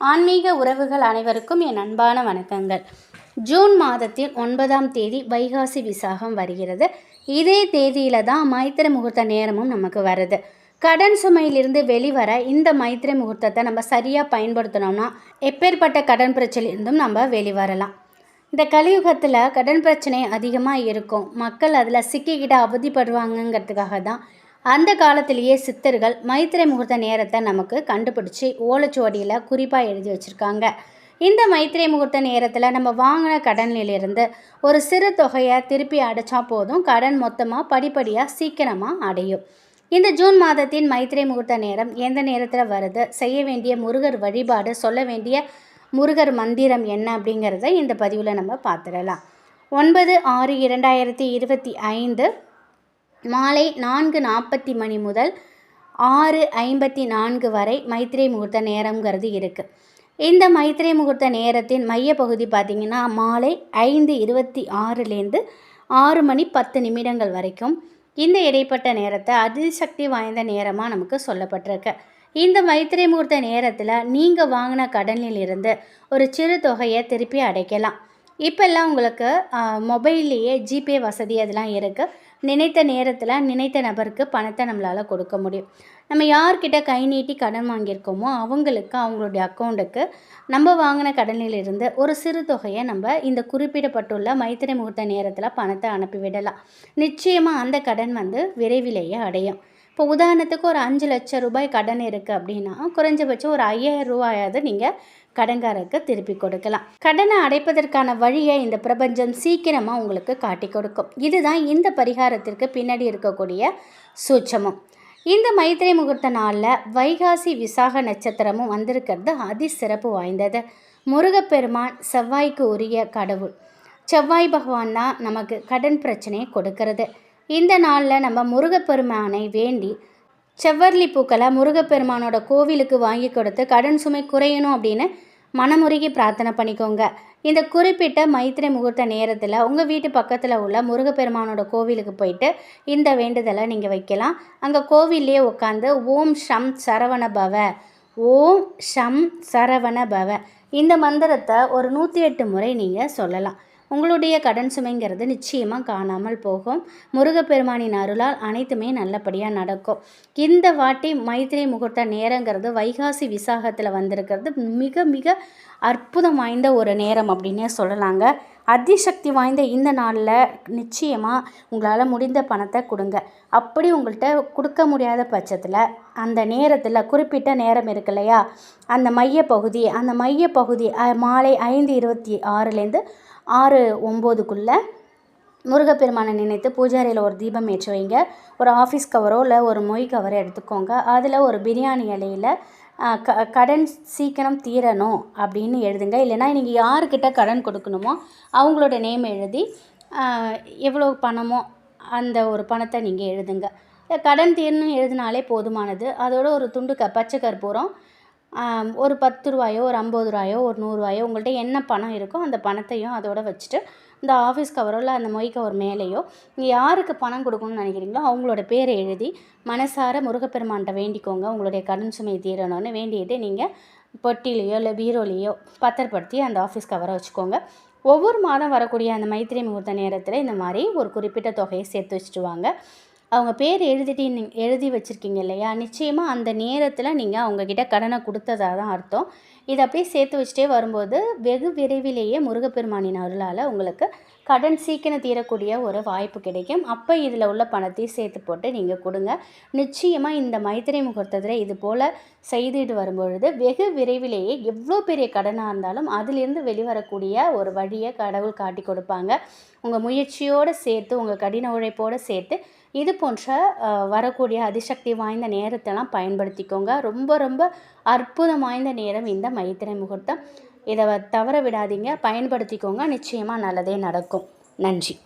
ஆன்மீக உறவுகள் அனைவருக்கும் என் அன்பான வணக்கங்கள். ஜூன் மாதத்தில் ஒன்பதாம் தேதி வைகாசி விசாகம் வருகிறது. இதே தேதியில் தான் மைத்திர முகூர்த்த நேரமும் நமக்கு வருது. கடன் சுமையிலிருந்து வெளிவர இந்த மைத்திர முகூர்த்தத்தை நம்ம சரியாக பயன்படுத்தினோம்னா எப்பேற்பட்ட கடன் பிரச்சனையிலிருந்தும் நம்ம வெளிவரலாம். இந்த கலியுகத்தில் கடன் பிரச்சனை அதிகமாக இருக்கும். மக்கள் அதில் சிக்கிக்கிட்டு அவதிப்படுவாங்கங்கிறதுக்காக தான் அந்த காலத்திலேயே சித்தர்கள் மைத்திரை முகூர்த்த நேரத்தை நமக்கு கண்டுபிடிச்சி ஓலைச்சுவடியில் குறிப்பாக எழுதி வச்சுருக்காங்க. இந்த மைத்திரை முகூர்த்த நேரத்தில் நம்ம வாங்கின கடனிலிருந்து ஒரு சிறு தொகையை திருப்பி அடைச்சா போதும் கடன் மொத்தமாக படிப்படியாக சீக்கிரமாக அடையும். இந்த ஜூன் மாதத்தின் மைத்திரை முகூர்த்த நேரம் எந்த நேரத்தில் வருது செய்ய வேண்டிய முருகர் வழிபாடு சொல்ல வேண்டிய முருகர் மந்திரம் என்ன அப்படிங்கிறத இந்த பதிவில் நம்ம பார்த்துடலாம். ஒன்பது ஆறு இரண்டாயிரத்தி இருபத்தி ஐந்து மாலை நான்கு நாற்பத்தி மணி முதல் ஆறு ஐம்பத்தி நான்கு வரை மைத்திரை முகூர்த்த நேரங்கிறது இருக்குது இந்த மைத்திரை முகூர்த்த நேரத்தின் மையப்பகுதி பார்த்திங்கன்னா மாலை ஐந்து இருபத்தி ஆறுலேருந்து ஆறு மணி பத்து நிமிடங்கள் வரைக்கும் இந்த இடைப்பட்ட நேரத்தை அதிசக்தி வாய்ந்த நேரமாக நமக்கு சொல்லப்பட்டிருக்கு. இந்த மைத்திரை முகூர்த்த நேரத்தில் நீங்கள் வாங்கின கடனிலிருந்து ஒரு சிறு தொகையை திருப்பி அடைக்கலாம். இப்போல்லாம் உங்களுக்கு மொபைல்லையே ஜிபே வசதி அதெல்லாம் இருக்குது நினைத்த நேரத்தில் நினைத்த நபருக்கு பணத்தை நம்மளால் கொடுக்க முடியும். நம்ம யார்கிட்ட கை நீட்டி கடன் வாங்கியிருக்கோமோ அவங்களுக்கு அவங்களுடைய அக்கௌண்ட்டுக்கு நம்ம வாங்கின கடனிலிருந்து ஒரு சிறு தொகையை நம்ம இந்த குறிப்பிடப்பட்டுள்ள மைத்திரை முகூர்த்த நேரத்தில் பணத்தை அனுப்பிவிடலாம். நிச்சயமாக அந்த கடன் வந்து விரைவிலேயே அடையும். இப்போ உதாரணத்துக்கு ஒரு அஞ்சு லட்சம் ரூபாய் கடன் இருக்குது அப்படின்னா குறைஞ்சபட்சம் ஒரு ஐயாயிரம் ரூபாயாவது நீங்கள் கடன்காரருக்கு திருப்பி கொடுக்கலாம். கடனை அடைப்பதற்கான வழியை இந்த பிரபஞ்சம் சீக்கிரமாக உங்களுக்கு காட்டி கொடுக்கும். இதுதான் இந்த பரிகாரத்திற்கு பின்னாடி இருக்கக்கூடிய சூட்சமம். இந்த மைத்திரை முகூர்த்த நாளில் வைகாசி விசாக நட்சத்திரமும் வந்திருக்கிறது. அதி சிறப்பு வாய்ந்தது. முருகப்பெருமான் செவ்வாய்க்கு உரிய கடவுள். செவ்வாய் பகவான் தான் நமக்கு கடன் பிரச்சனையை கொடுக்கறது. இந்த நாளில் நம்ம முருகப்பெருமானை வேண்டி செவ்வர்லி பூக்களை முருகப்பெருமானோட கோவிலுக்கு வாங்கி கொடுத்து கடன் சுமை குறையணும் அப்படின்னு மனமுருகி பிரார்த்தனை பண்ணிக்கோங்க. இந்த குறிப்பிட்ட மைத்திரை முகூர்த்த நேரத்தில் உங்கள் வீட்டு பக்கத்தில் உள்ள முருகப்பெருமானோட கோவிலுக்கு போயிட்டு இந்த வேண்டுதலை நீங்கள் வைக்கலாம். அங்கே கோவிலே உட்காந்து ஓம் ஷம் சரவண பவ. ஓம் ஷம் சரவண பவ. இந்த மந்திரத்தை ஒரு நூற்றி எட்டு முறை நீங்கள் சொல்லலாம். உங்களுடைய கடன் சுமைங்கிறது நிச்சயமாக காணாமல் போகும். முருகப்பெருமானின் அருளால் அனைத்துமே நல்லபடியாக நடக்கும். இந்த வாட்டி மைத்திரை முகூர்த்த நேரங்கிறது வைகாசி விசாகத்தில் வந்திருக்கிறது. மிக மிக அற்புதம் வாய்ந்த ஒரு நேரம் அப்படின்னே சொல்லலாங்க. அதிசக்தி வாய்ந்த இந்த நாளில் நிச்சயமாக உங்களால் முடிந்த பணத்தை கொடுங்க. அப்படி உங்கள்கிட்ட கொடுக்க முடியாத பட்சத்தில் அந்த நேரத்தில் குறிப்பிட்ட நேரம் இருக்கு இல்லையா? அந்த மையப்பகுதி அந்த மையப்பகுதி மாலை ஐந்து இருபத்தி ஆறுலேருந்து ஆறு ஒம்போதுக்குள்ளே முருகப்பெருமானை நினைத்து பூஜாரியில் ஒரு தீபம் ஏற்றி வைங்க. ஒரு ஆஃபீஸ் கவரோ இல்லை ஒரு மொய் கவரோ எடுத்துக்கோங்க. அதில் ஒரு பிரியாணி இலையில் க கடன் சீக்கிரம் தீரணும் அப்படின்னு எழுதுங்க. இல்லைனா நீங்கள் யாருக்கிட்ட கடன் கொடுக்கணுமோ அவங்களோட நேம் எழுதி எவ்வளோ பணமோ அந்த ஒரு பணத்தை நீங்கள் எழுதுங்க. கடன் தீரணும் எழுதினாலே போதுமானது. அதோட ஒரு துண்டு க பச்சை கற்பூரம் ஒரு பத்து ரூபாயோ ஒரு ஐம்பது ரூபாயோ ஒரு நூறுரூவாயோ உங்கள்கிட்ட என்ன பணம் இருக்கோ அந்த பணத்தையும் அதோட வச்சுட்டு இந்த ஆஃபீஸ் கவரோ இல்லை அந்த மொய் கவர் மேலேயோ நீங்கள் யாருக்கு பணம் கொடுக்கணும்னு நினைக்கிறீங்களோ அவங்களோட பேரை எழுதி மனசார முருகப்பெருமான்கிட்ட வேண்டிக்கோங்க. உங்களுடைய கடன் சுமை தீரணும்னு வேண்டிகிட்டு நீங்கள் பொட்டிலேயோ இல்லை பீரோலேயோ பத்திரப்படுத்தி அந்த ஆஃபீஸ் கவரை வச்சுக்கோங்க. ஒவ்வொரு மாதம் வரக்கூடிய அந்த மைத்திரி முகூர்த்த நேரத்தில் இந்த மாதிரி ஒரு குறிப்பிட்ட தொகையை சேர்த்து வச்சுட்டு வாங்க. அவங்க பேர் எழுதிட்டு எழுதி வச்சுருக்கீங்க இல்லையா? நிச்சயமாக அந்த நேரத்தில் நீங்கள் அவங்கக்கிட்ட கடனை கொடுத்ததாக தான் அர்த்தம். இதை அப்படியே சேர்த்து வச்சுட்டே வரும்போது வெகு விரைவிலேயே முருகப்பெருமானின் அருளால் உங்களுக்கு கடன் சீக்கிரம் தீரக்கூடிய ஒரு வாய்ப்பு கிடைக்கும். அப்போ இதில் உள்ள பணத்தையும் சேர்த்து போட்டு நீங்கள் கொடுங்க. நிச்சயமாக இந்த மைத்திரை முகூர்த்தத்தில் இது போல் செய்துட்டு வரும்பொழுது வெகு விரைவிலேயே எவ்வளோ பெரிய கடனாக இருந்தாலும் அதிலிருந்து வெளிவரக்கூடிய ஒரு வழியை கடவுள் காட்டி கொடுப்பாங்க. உங்கள் முயற்சியோடு சேர்த்து உங்கள் கடின உழைப்போடு சேர்த்து இது போன்ற வரக்கூடிய அதிசக்தி வாய்ந்த நேரத்தெல்லாம் பயன்படுத்திக்கோங்க. ரொம்ப ரொம்ப அற்புதம் வாய்ந்த நேரம் இந்த மைத்திரை முகூர்த்தம். இதை தவற விடாதீங்க. பயன்படுத்திக்கோங்க. நிச்சயமாக நல்லதே நடக்கும். நன்றி.